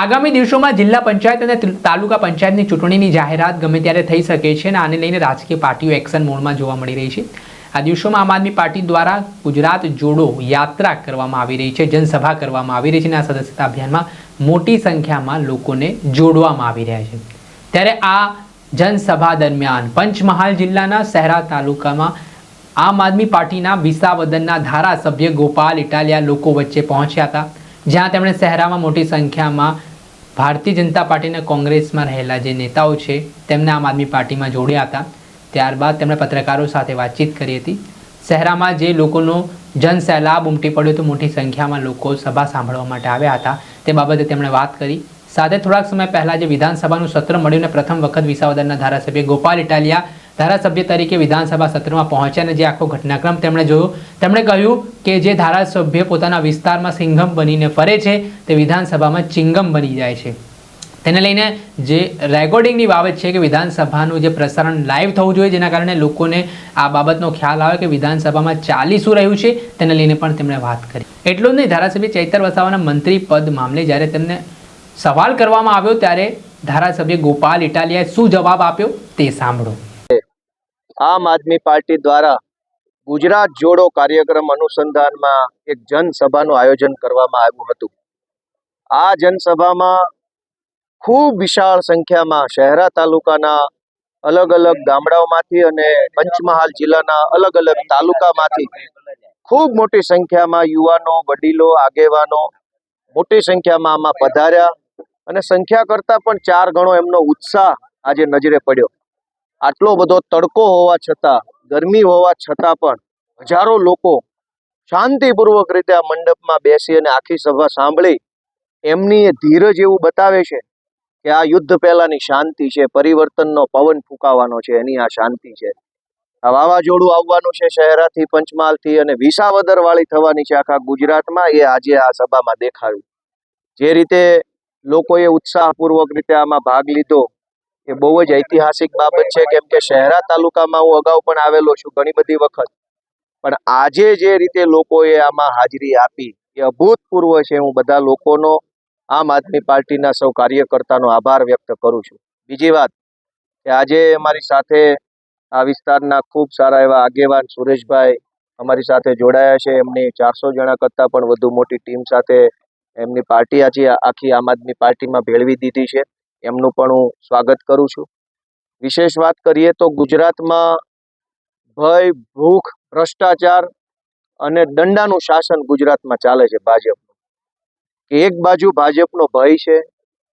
આગામી દિવસોમાં જિલ્લા પંચાયત અને તાલુકા પંચાયતની ચૂંટણીની જાહેરાત ગમે ત્યારે થઈ શકે છે અને આને લઈને રાજકીય પાર્ટીઓ એક્શન મોડમાં જોવા મળી રહી છે. આ દિવસોમાં આમ આદમી પાર્ટી દ્વારા ગુજરાત જોડો યાત્રા કરવામાં આવી રહી છે, જનસભા કરવામાં આવી રહી છે અને આ સદસ્યતા અભિયાનમાં મોટી સંખ્યામાં લોકોને જોડવામાં આવી રહ્યા છે. ત્યારે આ જનસભા દરમિયાન પંચમહાલ જિલ્લાના શહેરા તાલુકામાં આમ આદમી પાર્ટીના વિસાવદનના ધારાસભ્ય ગોપાલ ઇટાલિયા લોકો વચ્ચે પહોંચ્યા હતા. જ્યાં તેમણે શહેરામાં મોટી સંખ્યામાં ભારતીય જનતા પાર્ટી અને કોંગ્રેસમાં રહેલા જે નેતાઓ છે, તેમને આમ આદમી પાર્ટીમાં જોડ્યા હતા. ત્યારબાદ તેમણે પત્રકારો સાથે વાતચીત કરી હતી. શહેરામાં જે લોકોનો જનસેલાબ ઉમટી પડ્યો તો મોટી સંખ્યામાં લોકો સભા સાંભળવા માટે આવ્યા હતા, તે બાબતે તેમણે વાત કરી. સાથે થોડાક સમય પહેલાં જે વિધાનસભાનું સત્ર મળ્યું અને પ્રથમ વખત વિસાવદરના ધારાસભ્ય ગોપાલ ઇટાલિયા ધારાસભ્ય તરીકે વિધાનસભા સત્રમાં પહોંચ્યા અને જે આખો ઘટનાક્રમ તેમણે જોયો. તેમણે કહ્યું કે જે ધારાસભ્ય પોતાના વિસ્તારમાં સિંઘમ બનીને ફરે છે, તે વિધાનસભામાં ચિંગમ બની જાય છે. તેને લઈને જે રેકોર્ડિંગની બાબત છે કે વિધાનસભાનું જે પ્રસારણ લાઈવ થવું જોઈએ, જેના કારણે લોકોને આ બાબતનો ખ્યાલ આવે કે વિધાનસભામાં ચાલી શું રહ્યું છે, તેને લઈને પણ તેમણે વાત કરી. એટલું જ નહીં, ધારાસભ્ય ચૈતર વસાવાના મંત્રી પદ મામલે જ્યારે તેમને સવાલ કરવામાં આવ્યો, ત્યારે ધારાસભ્ય ગોપાલ ઇટાલિયાએ શું જવાબ આપ્યો તે સાંભળો. આમ આદમી પાર્ટી દ્વારા ગુજરાત જોડો કાર્યક્રમ અનુસંધાનમાં એક જનસભાનું આયોજન કરવામાં આવ્યું હતું. આ જનસભામાં ખૂબ વિશાળ સંખ્યામાં શહેરા તાલુકાના અલગ અલગ ગામડાઓમાંથી અને પંચમહાલ જિલ્લાના અલગ અલગ તાલુકામાંથી ખૂબ મોટી સંખ્યામાં યુવાનો, વડીલો, આગેવાનો મોટી સંખ્યામાં આમાં પધાર્યા અને સંખ્યા કરતાં પણ ચાર ગણો એમનો ઉત્સાહ આજે નજરે પડ્યો. આટલો બધો તડકો હોવા છતાં, ગરમી હોવા છતાં પણ હજારો લોકો શાંતિપૂર્વક રીતે આ મંડપમાં બેસી અને આખી સભા સાંભળી. એમની એ ધીરજ એવું બતાવે છે કે આ યુદ્ધ પહેલાની શાંતિ છે, પરિવર્તનનો પવન ફૂંકાવાનો છે, એની આ શાંતિ છે. આ વાવાઝોડું આવવાનું છે શહેરાથી, પંચમહાલથી અને વિસાવદર વાળી થવાની છે આખા ગુજરાતમાં, એ આજે આ સભામાં દેખાયું. જે રીતે લોકોએ ઉત્સાહપૂર્વક રીતે આમાં ભાગ લીધો એ બહુ જ ઐતિહાસિક બાબત છે, કેમ કે શહેરા તાલુકામાં હું અગાઉ પણ આવેલો છું ઘણી બધી વખત. પણ આજે જે રીતે લોકોએ આમાં હાજરી આપી, એ અભૂતપૂર્વ છે. હું બધા લોકોનો, આમ આદમી પાર્ટીના સૌ કાર્યકર્તાનો આભાર વ્યક્ત કરું છું. બીજી વાત કે આજે અમારી સાથે આ વિસ્તારના ખૂબ સારા એવા આગેવાન સુરેશભાઈ અમારી સાથે જોડાયા છે. એમની ચારસો જણા કરતાં પણ વધુ મોટી ટીમ સાથે એમની પાર્ટી આજે આખી આમ આદમી પાર્ટીમાં ભેળવી દીધી છે. એમનું પણ હું સ્વાગત કરું છું. વિશેષ વાત કરીએ તો ગુજરાતમાં ભય, ભૂખ, ભ્રષ્ટાચાર અને દંડાનું શાસન ગુજરાતમાં ચાલે છે ભાજપનું. કે એક બાજુ ભાજપનો ભય છે,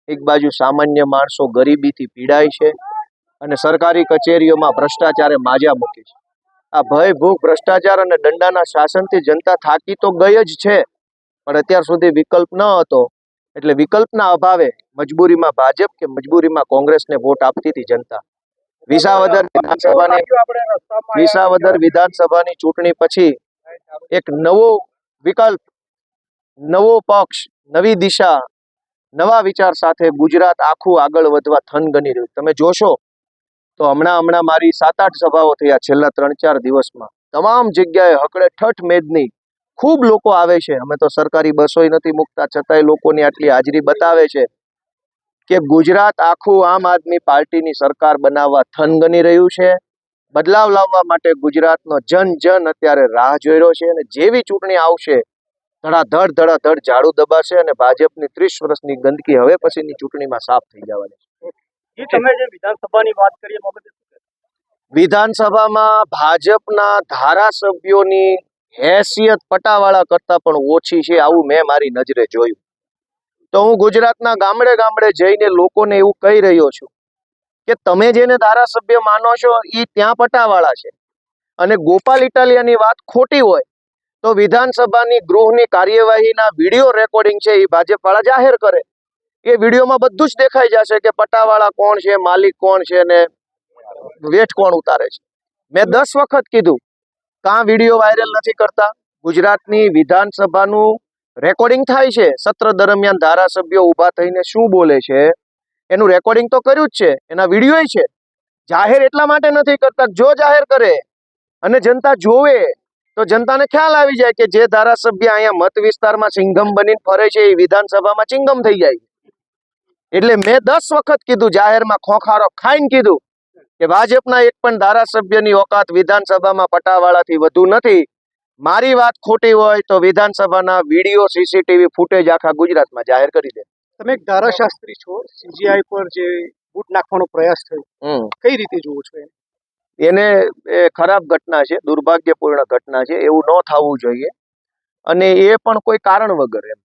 એક બાજુ સામાન્ય માણસો ગરીબીથી પીડાય છે અને સરકારી કચેરીઓમાં ભ્રષ્ટાચારે માજા મૂકી છે. આ ભય, ભૂખ, ભ્રષ્ટાચાર અને દંડાના શાસનથી જનતા થાકી તો ગઈ જ છે, પણ અત્યાર સુધી વિકલ્પ ન હતો એટલે વિકલ્પના અભાવે મજબૂરીમાં ભાજપ કે મજબૂરીમાં કોંગ્રેસને વોટ આપતી હતી જનતા. વિસાવદર વિધાનસભાની વિસાવદર વિધાનસભાની ચૂંટણી પછી એક નવો વિકલ્પ નવો પક્ષ નવી દિશા નવા વિચાર સાથે ગુજરાત આખું આગળ વધવા થનગની રહ્યું. તમે જોશો તો હમણાં હમણાં મારી સાત આઠ સભાઓ થયા છેલ્લા ત્રણ ચાર દિવસમાં. તમામ જગ્યાએ હકડે ઠઠ મેદની ખૂબ લોકો આવે છે. અમે તો સરકારી બસોય નથી મૂકતા છતાંય લોકોની આટલી હાજરી બતાવે છે કે ગુજરાત આખું આમ આદમી પાર્ટીની સરકાર બનાવવા થનગની રહ્યું છે. બદલાવ લાવવા માટે ગુજરાતનો જન જન અત્યારે રાહ જોઈ રહ્યો છે અને જેવી ચૂંટણી આવશે ધડાધડ ધડાધડ ઝાડુ દબાશે અને ભાજપની ત્રીસ વર્ષની ગંદકી હવે પછીની ચૂંટણીમાં સાફ થઈ જવાની છે. તમે જે વિધાનસભાની વાત કરીએ બાબતે વિધાનસભામાં ભાજપના ધારાસભ્યોની હેસિયત પટાવાળા કરતા પણ ઓછી છે, આવું મેં મારી નજરે જોયું. તો હું ગુજરાતના ગામડે ગામડે જઈને લોકોને એવું કહી રહ્યો છું કે તમે જેને ધારાસભ્ય માનો છો એ ત્યાં પટાવાળા છે. અને ગોપાલ ઇટાલિયાની વાત ખોટી હોય, તો વિધાનસભાની ગૃહની કાર્યવાહીના વીડિયો રેકોર્ડિંગ છે એ ભાજપવાળા જાહેર કરે. એ વિડીયોમાં બધું જ દેખાઈ જશે કે પટાવાળા કોણ છે, માલિક કોણ છે ને વેઠ કોણ ઉતારે છે. મેં દસ વખત કીધું કાં વીડિયો વાયરલ નથી કરતા? ગુજરાતની વિધાનસભાનું રેકોર્ડિંગ થાય છે. સત્ર દરમિયાન ધારાસભ્યો ઊભા થઈને શું બોલે છે? એનું રેકોર્ડિંગ તો કર્યું જ છે. એના વીડિયો છે. જાહેર એટલા માટે નથી કરતા જો જાહેર કરે અને જનતા જોવે, તો જનતાને ખ્યાલ આવી જાય કે જે ધારાસભ્ય અહીંયા મત વિસ્તારમાં સિંઘમ બનીને ફરે છે, એ વિધાનસભામાં ચિંગમ થઈ જાય એટલે મેં દસ વખત કીધું, જાહેરમાં ખોખારો ખાઈને કીધું. કે ભાજપના એક પણ ધારાસભ્યની ઓકાત વિધાનસભામાં પટાવાળાથી વધુ નથી. મારી વાત ખોટી હોય તો વિધાનસભાના વીડિયો સીસીટીવી ફૂટેજ આખા ગુજરાતમાં જાહેર કરી દે. તમે એક ધારાશાસ્ત્રી છો સીજીઆઈ પર જે બૂટ નાખવાનો પ્રયાસ થયો કઈ રીતે જુઓ છો એને? એને એ ખરાબ ઘટના છે દુર્ભાગ્યપૂર્ણ ઘટના છે એવું ન થવું જોઈએ. અને એ પણ કોઈ કારણ વગર એમ.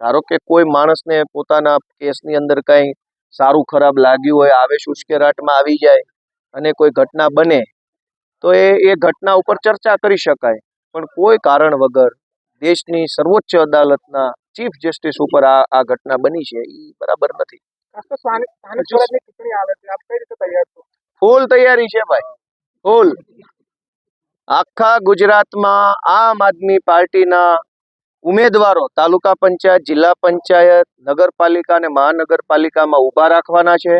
ધારો કે કોઈ માણસને પોતાના કેસની અંદર કંઈ સારું ખરાબ લાગ્યું હોય આવેશ ઉશ્કેરાટમાં આવી જાય અને કોઈ ઘટના બને તો એ એ ઘટના ઉપર ચર્ચા કરી શકાય. પણ કોઈ કારણ વગર દેશની સર્વોચ્ચ અદાલતના ચીફ જસ્ટિસ ઉપર આ આ ઘટના બની છે એ બરાબર નથી. ફૂલ તૈયારી છે ભાઈ ફૂલ. આખા ગુજરાતમાં આમ આદમી પાર્ટીના ઉમેદવારો તાલુકા પંચાયત જિલ્લા પંચાયત નગરપાલિકા અને મહાનગરપાલિકામાં ઊભા રાખવાના છે.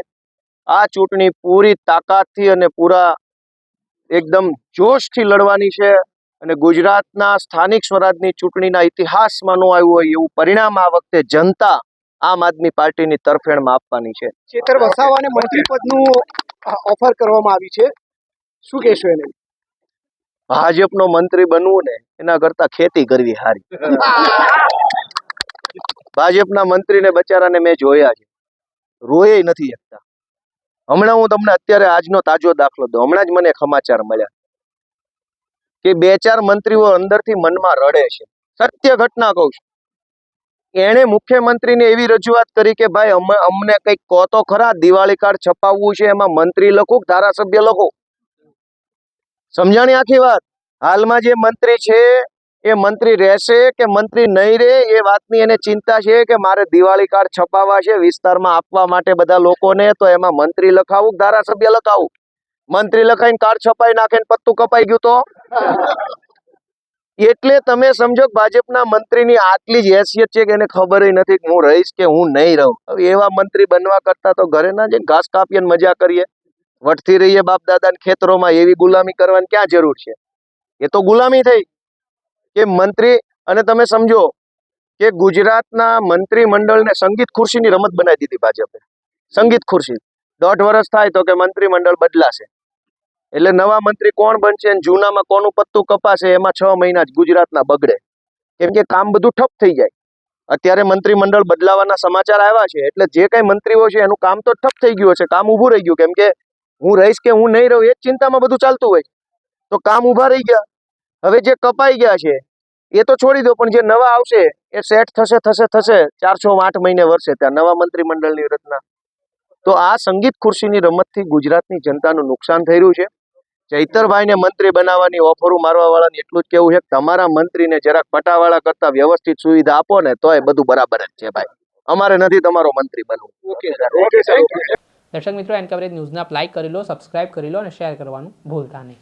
આ ચૂંટણી પૂરી તાકાતથી અને પૂરા એકદમ જોશથી લડવાની છે અને ગુજરાતના સ્થાનિક સ્વરાજની ચૂંટણીના ઇતિહાસમાં ન આવ્યું હોય એવું પરિણામ આ વખતે જનતા આમ આદમી પાર્ટીની તરફેણમાં આપવાની છે. ચેતર વસાવાને મંત્રી પદનું ઓફર કરવામાં આવી છે. શું કહેશો એને? ભાજપનો મંત્રી બનવું ને એના કરતા ખેતી કરવી સારી ભાજપના મંત્રીને બચારાને મેં જોયા છે. રોયે નથી શકતા. હમણાં હું તમને અત્યારે આજનો તાજો દાખલો દઉં. હમણાં જ મને સમાચાર મળ્યા. કે બે ચાર મંત્રીઓ અંદરથી મનમાં રડે છે. સત્ય ઘટના કહું છું. એણે મુખ્યમંત્રીને એવી રજૂઆત કરી કે, ભાઈ, અમે, અમને કંઈક કહો તો ખરા. દિવાળી કાર્ડ છપાવવું છે. એમાં મંત્રી લખું ધારાસભ્ય લખું? સમજાણી આખી વાત? હાલમાં જે મંત્રી છે એ મંત્રી રહેશે કે મંત્રી નહીં રહે, એ વાતની એને ચિંતા છે કે મારે દિવાળી કાર્ડ છપાવવા છે, વિસ્તારમાં આપવા માટે બધા લોકોને, તો એમાં મંત્રી લખાવું ધારાસભ્ય લખાવું? મંત્રી લખાઈને કાર્ડ છપાઈ નાખે ને પત્તું કપાઈ ગયું તો? એટલે તમે સમજો ભાજપના મંત્રીની આટલી જ હેસિયત છે કે એને ખબર નથી હું રહીશ કે હું નહીં રહું. એવા મંત્રી બનવા કરતા તો ઘરે ના જઈને ઘાસ કાપીએ મજા કરીએ. વટતી રહીએ બાપ દાદાના ખેતરોમાં એવી ગુલામી કરવાની ક્યાં જરૂર છે? એ તો ગુલામી થઈ. કે મંત્રી, અને તમે સમજો કે ગુજરાતના મંત્રીમંડળને સંગીત ખુરશીની રમત બનાવી દીધી ભાજપે. સંગીત ખુરશી. દોઢ વર્ષ થાય તો કે મંત્રી મંડળ બદલાશે. એટલે નવા મંત્રી કોણ બનશે અને જૂનામાં કોનું પત્તું કપાશે એમાં છ મહિના જ ગુજરાતના બગડે. કેમ કે કામ બધું ઠપ થઈ જાય. અત્યારે મંત્રીમંડળ બદલાવાના સમાચાર આવ્યા છે, એટલે જે કઈ મંત્રીઓ છે એનું કામ તો ઠપ થઈ ગયું છે કામ ઊભું રહી ગયું. કેમ કે હું રહીશ કે હું નહીં રહું એ ચિંતામાં બધું ચાલતું હોય તો કામ ઊભા રહી ગયા. હવે જે કપાઈ ગયા છે એ તો છોડી દો પણ જે નવા આવશે એ સેટ થશે થશે થશે ચારસો આઠ મહિને વર્ષે ત્યાં નવા મંત્રીમંડળની રચના. તો આ સંગીત ખુરશીની રમતથી ગુજરાતની જનતાનું નુકસાન થઈ રહ્યું છે. ચૈતરભાઈને મંત્રી બનાવવાની ઓફરો મારવા વાળાને એટલું જ કેવું છે કે તમારા મંત્રીને જરાક પટાવાળા કરતા વ્યવસ્થિત સુવિધા આપો ને તોય બધું બરાબર જ છે ભાઈ. અમારે નથી તમારો મંત્રી બનવું. ઓકે દર્શક મિત્રો એન કવરેજ ન્યૂઝને લાઇક કરી લો સબસ્ક્રાઇબ કરી લો અને શેર કરવાનું ભૂલતા નહીં.